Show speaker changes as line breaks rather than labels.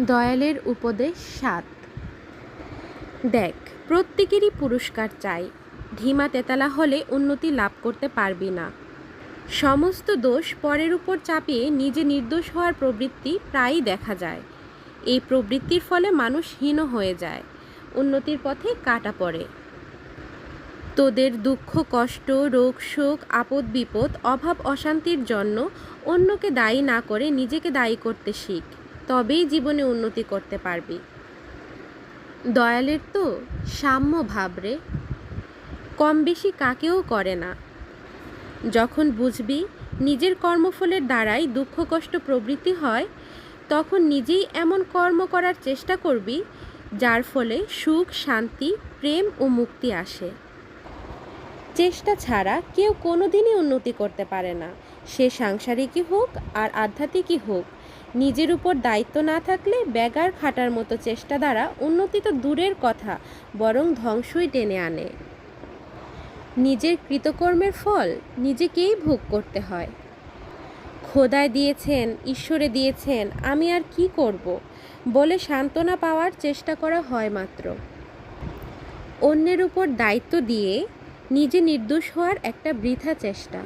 দয়ালের উপদেশ সাত। দেখ, প্রত্যেকেরই পুরস্কার চাই। ঢিমা তেতালা হলে উন্নতি লাভ করতে পারবি না। সমস্ত দোষ পরের উপর চাপিয়ে নিজে নির্দোষ হওয়ার প্রবৃত্তি প্রায়ই দেখা যায়। এই প্রবৃত্তির ফলে মানুষ হীন হয়ে যায়। উন্নতির পথে কাটা পড়ে। তোদের দুঃখ, কষ্ট, রোগ, শোক, আপদ, বিপদ, অভাব, অশান্তির জন্য অন্যকে দায়ী না করে নিজেকে দায়ী করতে শিখ। তবেই জীবনে উন্নতি করতে পারবি। দয়ালের তো সাম্য ভাবরে কম বেশি কাকেও করে না। যখন বুঝবি নিজের কর্মফলের দ্বারাই দুঃখ, কষ্ট, প্রবৃত্তি হয়, তখন নিজেই এমন কর্ম করার চেষ্টা করবি, যার ফলে সুখ, শান্তি, প্রেম ও মুক্তি আসে। চেষ্টা ছাড়া কেউ কোনোদিনই উন্নতি করতে পারে না। সে সাংসারিকই হোক আর আধ্যাত্মিকই হোক। নিজের উপর দায়িত্ব না থাকলে ব্যাগার খাটার মতো চেষ্টা দ্বারা উন্নতি তো দূরের কথা, বরং ধ্বংসই টেনে আনে। নিজের কৃতকর্মের ফল নিজেকেই ভোগ করতে হয়। খোদায় দিয়েছেন, ঈশ্বরে দিয়েছেন, আমি আর কি করব? বলে সান্ত্বনা পাওয়ার চেষ্টা করা হয় মাত্র। অন্যের উপর দায়িত্ব দিয়ে নিজে নির্দোষ হওয়ার একটা বৃথা চেষ্টা।